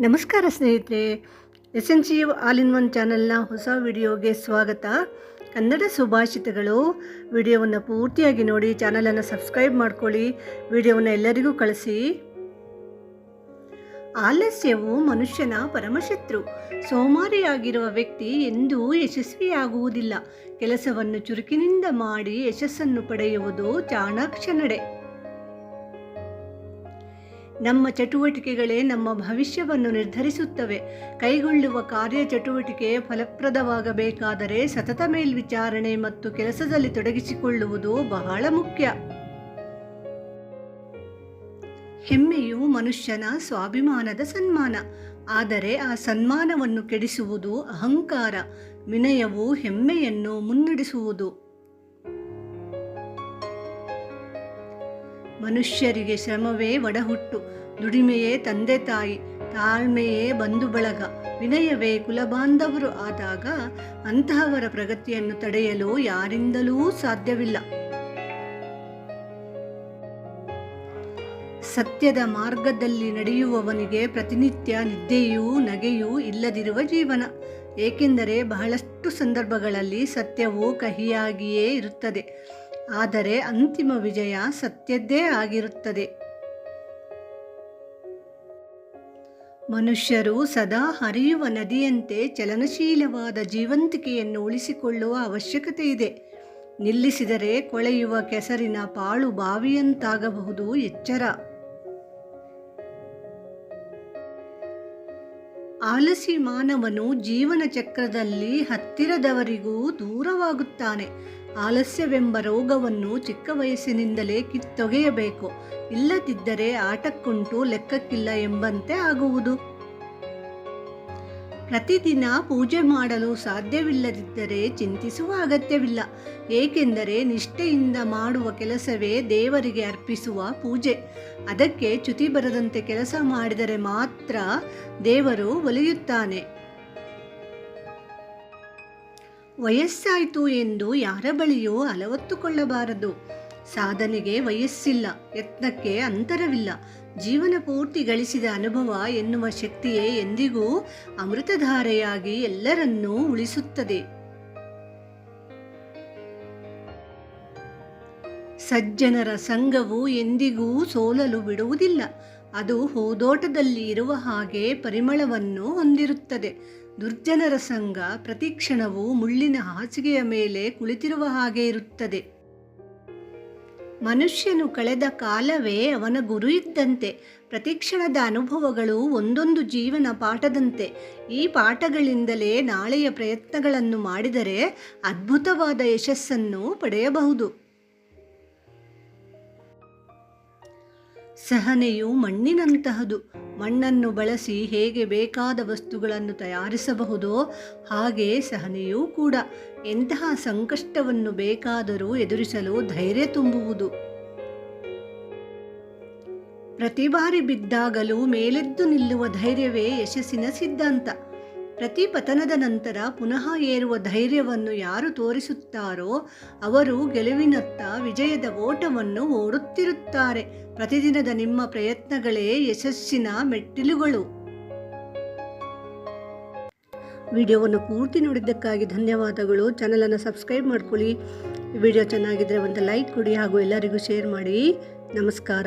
ನಮಸ್ಕಾರ ಸ್ನೇಹಿತರೆ S N G all in one ಚಾನಲ್ನ ಹೊಸ ವಿಡಿಯೋಗೆ ಸ್ವಾಗತ. ಕನ್ನಡ ಸುಭಾಷಿತಗಳು, ವಿಡಿಯೋವನ್ನು ಪೂರ್ತಿಯಾಗಿ ನೋಡಿ, ಚಾನಲನ್ನು ಸಬ್ಸ್ಕ್ರೈಬ್ ಮಾಡ್ಕೊಳ್ಳಿ, ವಿಡಿಯೋವನ್ನು ಎಲ್ಲರಿಗೂ ಕಳಿಸಿ. ಆಲಸ್ಯವು ಮನುಷ್ಯನ ಪರಮಶತ್ರು, ಸೋಮಾರಿಯಾಗಿರುವ ವ್ಯಕ್ತಿ ಎಂದೂ ಯಶಸ್ವಿಯಾಗುವುದಿಲ್ಲ. ಕೆಲಸವನ್ನು ಚುರುಕಿನಿಂದ ಮಾಡಿ ಯಶಸ್ಸನ್ನು ಪಡೆಯುವುದು ಚಾಣಾಕ್ಷ ನಡೆ. ನಮ್ಮ ಚಟುವಟಿಕೆಗಳೇ ನಮ್ಮ ಭವಿಷ್ಯವನ್ನು ನಿರ್ಧರಿಸುತ್ತವೆ. ಕೈಗೊಳ್ಳುವ ಕಾರ್ಯಚಟುವಟಿಕೆ ಫಲಪ್ರದವಾಗಬೇಕಾದರೆ ಸತತ ಮೇಲ್ವಿಚಾರಣೆ ಮತ್ತು ಕೆಲಸದಲ್ಲಿ ತೊಡಗಿಸಿಕೊಳ್ಳುವುದು ಬಹಳ ಮುಖ್ಯ. ಹೆಮ್ಮೆಯು ಮನುಷ್ಯನ ಸ್ವಾಭಿಮಾನದ ಸನ್ಮಾನ. ಆದರೆ ಆ ಸನ್ಮಾನವನ್ನು ಕೆಡಿಸುವುದು ಅಹಂಕಾರ. ವಿನಯವು ಹೆಮ್ಮೆಯನ್ನು ಮುನ್ನಡೆಸುವುದು. ಮನುಷ್ಯರಿಗೆ ಶ್ರಮವೇ ಒಡಹುಟ್ಟು. ದುಡಿಮೆಯೇ ತಂದೆ ತಾಯಿ, ತಾಳ್ಮೆಯೇ ಬಂಧು ಬಳಗ. ವಿನಯವೇ ಕುಲಬಾಂಧವರು ಆದಾಗ ಅಂತಹವರ ಪ್ರಗತಿಯನ್ನು ತಡೆಯಲು ಯಾರಿಂದಲೂ ಸಾಧ್ಯವಿಲ್ಲ. ಸತ್ಯದ ಮಾರ್ಗದಲ್ಲಿ ನಡೆಯುವವನಿಗೆ ಪ್ರತಿನಿತ್ಯ ನಿದ್ದೆಯೂ ನಗೆಯೂ ಇಲ್ಲದಿರುವ ಜೀವನ. ಏಕೆಂದರೆ ಬಹಳಷ್ಟು ಸಂದರ್ಭಗಳಲ್ಲಿ ಸತ್ಯವು ಕಹಿಯಾಗಿಯೇ ಇರುತ್ತದೆ. ಆದರೆ ಅಂತಿಮ ವಿಜಯ ಸತ್ಯದ್ದೇ ಆಗಿರುತ್ತದೆ. ಮನುಷ್ಯರು ಸದಾ ಹರಿಯುವ ನದಿಯಂತೆ ಚಲನಶೀಲವಾದ ಜೀವಂತಿಕೆಯನ್ನು ಉಳಿಸಿಕೊಳ್ಳುವ ಅವಶ್ಯಕತೆ ಇದೆ. ನಿಲ್ಲಿಸಿದರೆ ಕೊಳೆಯುವ ಕೆಸರಿನ ಪಾಳು ಬಾವಿಯಂತಾಗಬಹುದು ಎಚ್ಚರ. ಆಲಸಿ ಮಾನವನು ಜೀವನ ಚಕ್ರದಲ್ಲಿ ಹತ್ತಿರದವರಿಗೂ ದೂರವಾಗುತ್ತಾನೆ. ಆಲಸ್ಯವೆಂಬ ರೋಗವನ್ನು ಚಿಕ್ಕ ವಯಸ್ಸಿನಿಂದಲೇ ಕಿತ್ತೊಗೆಯಬೇಕು. ಇಲ್ಲದಿದ್ದರೆ ಆಟಕ್ಕುಂಟು ಲೆಕ್ಕಕ್ಕಿಲ್ಲ ಎಂಬಂತೆ ಆಗುವುದು. ಪ್ರತಿದಿನ ಪೂಜೆ ಮಾಡಲು ಸಾಧ್ಯವಿಲ್ಲದಿದ್ದರೆ ಚಿಂತಿಸುವ ಅಗತ್ಯವಿಲ್ಲ. ಏಕೆಂದರೆ ನಿಷ್ಠೆಯಿಂದ ಮಾಡುವ ಕೆಲಸವೇ ದೇವರಿಗೆ ಅರ್ಪಿಸುವ ಪೂಜೆ. ಅದಕ್ಕೆ ಚ್ಯುತಿ ಬರದಂತೆ ಕೆಲಸ ಮಾಡಿದರೆ ಮಾತ್ರ ದೇವರು ಒಲಿಯುತ್ತಾನೆ. ವಯಸ್ಸಾಯಿತು ಎಂದು ಯಾರ ಬಳಿಯೂ ಅಲವತ್ತುಕೊಳ್ಳಬಾರದು ಸಾಧನೆಗೆ ವಯಸ್ಸಿಲ್ಲ, ಯತ್ನಕ್ಕೆ ಅಂತರವಿಲ್ಲ. ಜೀವನ ಪೂರ್ತಿ ಗಳಿಸಿದ ಅನುಭವ ಎನ್ನುವ ಶಕ್ತಿಯೇ ಎಂದಿಗೂ ಅಮೃತಧಾರೆಯಾಗಿ ಎಲ್ಲರನ್ನೂ ಉಳಿಸುತ್ತದೆ. ಸಜ್ಜನರ ಸಂಘವು ಎಂದಿಗೂ ಸೋಲಲು ಬಿಡುವುದಿಲ್ಲ. ಅದು ಹೂದೋಟದಲ್ಲಿ ಇರುವ ಹಾಗೆ ಪರಿಮಳವನ್ನು ಹೊಂದಿರುತ್ತದೆ. ದುರ್ಜನರ ಸಂಘ ಪ್ರತಿಕ್ಷಣವು ಮುಳ್ಳಿನ ಹಾಸಿಗೆಯ ಮೇಲೆ ಕುಳಿತಿರುವ ಹಾಗೆ ಇರುತ್ತದೆ. ಮನುಷ್ಯನು ಕಳೆದ ಕಾಲವೇ ಅವನ ಗುರು ಇದ್ದಂತೆ ಪ್ರತಿಕ್ಷಣದ ಅನುಭವಗಳು ಒಂದೊಂದು ಜೀವನ ಪಾಠದಂತೆ. ಈ ಪಾಠಗಳಿಂದಲೇ ನಾಳೆಯ ಪ್ರಯತ್ನಗಳನ್ನು ಮಾಡಿದರೆ ಅದ್ಭುತವಾದ ಯಶಸ್ಸನ್ನು ಪಡೆಯಬಹುದು. ಸಹನೆಯು ಮಣ್ಣಿನಂತಹದು. ಮಣ್ಣನ್ನು ಬಳಸಿ ಹೇಗೆ ಬೇಕಾದ ವಸ್ತುಗಳನ್ನು ತಯಾರಿಸಬಹುದೋ ಹಾಗೆ ಸಹನೆಯೂ ಕೂಡ. ಎಂತಹ ಸಂಕಷ್ಟವನ್ನು ಬೇಕಾದರೂ ಎದುರಿಸಲು ಧೈರ್ಯ ತುಂಬುವುದು. ಪ್ರತಿ ಬಾರಿ ಬಿದ್ದಾಗಲೂ ಮೇಲೆದ್ದು ನಿಲ್ಲುವ ಧೈರ್ಯವೇ ಯಶಸ್ಸಿನ ಸಿದ್ಧಾಂತ. ಪ್ರತಿ ಪತನದ ನಂತರ ಪುನಃ ಏರುವ ಧೈರ್ಯವನ್ನು ಯಾರು ತೋರಿಸುತ್ತಾರೋ ಅವರು ಗೆಲುವಿನತ್ತ ವಿಜಯದ ಓಟವನ್ನು ಓಡುತ್ತಿರುತ್ತಾರೆ. ಪ್ರತಿದಿನದ ನಿಮ್ಮ ಪ್ರಯತ್ನಗಳೇ ಯಶಸ್ಸಿನ ಮೆಟ್ಟಿಲುಗಳು. ವಿಡಿಯೋವನ್ನು ಪೂರ್ತಿ ನೋಡಿದ್ದಕ್ಕಾಗಿ ಧನ್ಯವಾದಗಳು. ಚಾನಲನ್ನು ಸಬ್ಸ್ಕ್ರೈಬ್ ಮಾಡ್ಕೊಳ್ಳಿ. ವಿಡಿಯೋ ಚೆನ್ನಾಗಿದ್ದರೆ ಒಂದು ಲೈಕ್ ಕೊಡಿ ಹಾಗೂ ಎಲ್ಲರಿಗೂ ಶೇರ್ ಮಾಡಿ. ನಮಸ್ಕಾರ.